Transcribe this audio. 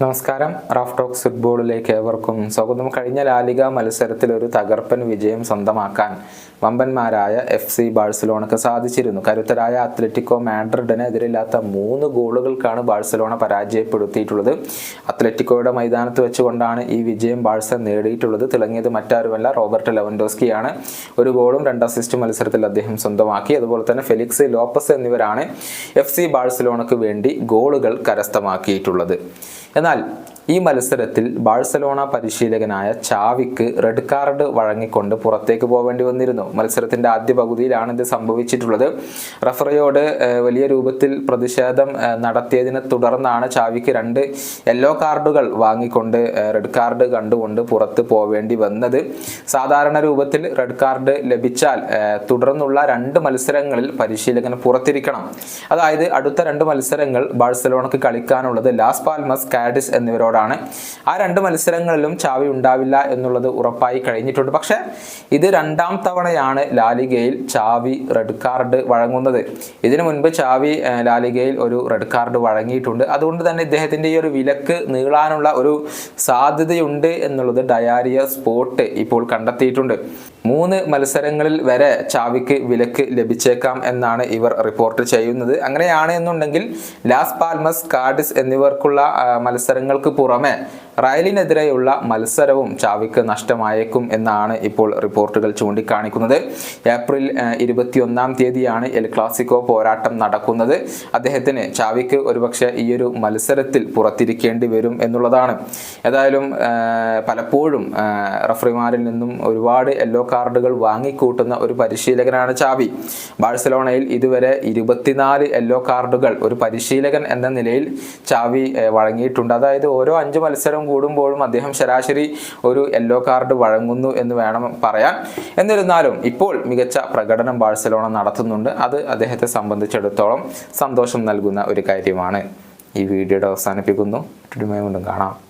നമസ്കാരം. Raf talks ഫുട്ബോളിലേക്ക് ഏവർക്കും സ്വാഗതം. കഴിഞ്ഞ ലാലിക മത്സരത്തിൽ ഒരു തകർപ്പൻ വിജയം സ്വന്തമാക്കാൻ വമ്പന്മാരായ എഫ് സി ബാഴ്സലോണക്ക് സാധിച്ചിരുന്നു. കരുത്തരായ അത്ലറ്റിക്കോ മാഡ്രിഡിനെതിരില്ലാത്ത മൂന്ന് ഗോളുകൾക്കാണ് ബാഴ്സലോണ പരാജയപ്പെടുത്തിയിട്ടുള്ളത്. അത്ലറ്റിക്കോയുടെ മൈതാനത്ത് വെച്ചുകൊണ്ടാണ് ഈ വിജയം ബാഴ്സ നേടിയിട്ടുള്ളത്. തിളങ്ങിയത് മറ്റാരുമല്ല റോബർട്ട് ലെവൻഡോസ്കിയാണ്. ഒരു ഗോളും രണ്ട് അസിസ്റ്റ് മത്സരത്തിൽ അദ്ദേഹം സ്വന്തമാക്കി. അതുപോലെ തന്നെ ഫെലിക്സ് ലോപ്പസ് എന്നിവരാണ് എഫ് സി ബാഴ്സലോണക്ക് വേണ്ടി ഗോളുകൾ കരസ്ഥമാക്കിയിട്ടുള്ളത്. എന്നാൽ ഈ മത്സരത്തിൽ ബാഴ്സലോണ പരിശീലകനായ ചാവിക്ക് റെഡ് കാർഡ് വഴങ്ങിക്കൊണ്ട് പുറത്തേക്ക് പോവേണ്ടി വന്നിരുന്നു. മത്സരത്തിന്റെ ആദ്യ പകുതിയിലാണ് ഇത് സംഭവിച്ചിട്ടുള്ളത്. റഫറിയോട് വലിയ രൂപത്തിൽ പ്രതിഷേധം നടത്തിയതിനെ തുടർന്നാണ് ചാവിക്ക് രണ്ട് യെല്ലോ കാർഡുകൾ വാങ്ങിക്കൊണ്ട് റെഡ് കാർഡ് കണ്ടുകൊണ്ട് പുറത്ത് പോവേണ്ടി വന്നത്. സാധാരണ രൂപത്തിൽ റെഡ് കാർഡ് ലഭിച്ചാൽ തുടർന്നുള്ള രണ്ട് മത്സരങ്ങളിൽ പരിശീലകൻ പുറത്തിരിക്കണം. അതായത് അടുത്ത രണ്ട് മത്സരങ്ങൾ ബാഴ്സലോണക്ക് കളിക്കാനുള്ളത് ലാസ് പാൽമസ് കാഡിസ് എന്നിവരോടാണ് ആ രണ്ട് മത്സരങ്ങളിലും ചാവി ഉണ്ടാവില്ല എന്നുള്ളത് ഉറപ്പായി കഴിഞ്ഞിട്ടുണ്ട്. പക്ഷേ ഇത് രണ്ടാം തവണയാണ് ലാലിഗയിൽ ചാവി റെഡ് കാർഡ് വഴങ്ങുന്നത്. ഇതിനു മുൻപ് ചാവി ലാലിഗയിൽ ഒരു റെഡ് കാർഡ് വഴങ്ങിയിട്ടുണ്ട്. അതുകൊണ്ട് തന്നെ ഇദ്ദേഹത്തിന്റെ ഈ ഒരു വിലക്ക് നീളാനുള്ള ഒരു സാധ്യതയുണ്ട് എന്നുള്ളത് ഡയാരിയ സ്പോട്ട് ഇപ്പോൾ കണ്ടെത്തിയിട്ടുണ്ട്. മൂന്ന് മത്സരങ്ങളിൽ വരെ ചാവിക്ക് വിലക്ക് ലഭിച്ചേക്കാം എന്നാണ് ഇവർ റിപ്പോർട്ട് ചെയ്യുന്നത്. അങ്ങനെയാണ് എന്നുണ്ടെങ്കിൽ ലാസ് പാൽമസ് കാർഡിസ് എന്നിവർക്കുള്ള മത്സരങ്ങൾക്ക് പുറമെ റയലിനെതിരെയുള്ള മത്സരവും ചാവിക്ക് നഷ്ടമായേക്കും എന്നാണ് ഇപ്പോൾ റിപ്പോർട്ടുകൾ ചൂണ്ടിക്കാണിക്കുന്നത്. ഏപ്രിൽ ഇരുപത്തിയൊന്നാം തീയതിയാണ് എൽ ക്ലാസിക്കോ പോരാട്ടം നടക്കുന്നത്. അദ്ദേഹത്തിന് ചാവിക്ക് ഒരുപക്ഷെ ഈ ഒരു മത്സരത്തിൽ പുറത്തിരിക്കേണ്ടി വരും എന്നുള്ളതാണ്. ഏതായാലും പലപ്പോഴും റഫറിമാരിൽ നിന്നും ഒരുപാട് യെല്ലോ കാർഡുകൾ വാങ്ങിക്കൂട്ടുന്ന ഒരു പരിശീലകനാണ് ചാവി. ബാഴ്സലോണയിൽ ഇതുവരെ ഇരുപത്തിനാല് യെല്ലോ കാർഡുകൾ ഒരു പരിശീലകൻ എന്ന നിലയിൽ ചാവി വഴങ്ങിയിട്ടുണ്ട്. അതായത് ഓരോ അഞ്ച് മത്സരം കൂടുമ്പോഴും അദ്ദേഹം ശരാശരി ഒരു യെല്ലോ കാർഡ് വഴങ്ങുന്നു എന്ന് വേണം പറയാൻ. എന്നിരുന്നാലും ഇപ്പോൾ മികച്ച പ്രകടനം ബാഴ്സലോണ നടത്തുന്നുണ്ട്. അത് അദ്ദേഹത്തെ സംബന്ധിച്ചിടത്തോളം സന്തോഷം നൽകുന്ന ഒരു കാര്യമാണ്. ഈ വീഡിയോയുടെ അവസാനിപ്പിക്കുന്നു. കാണാം.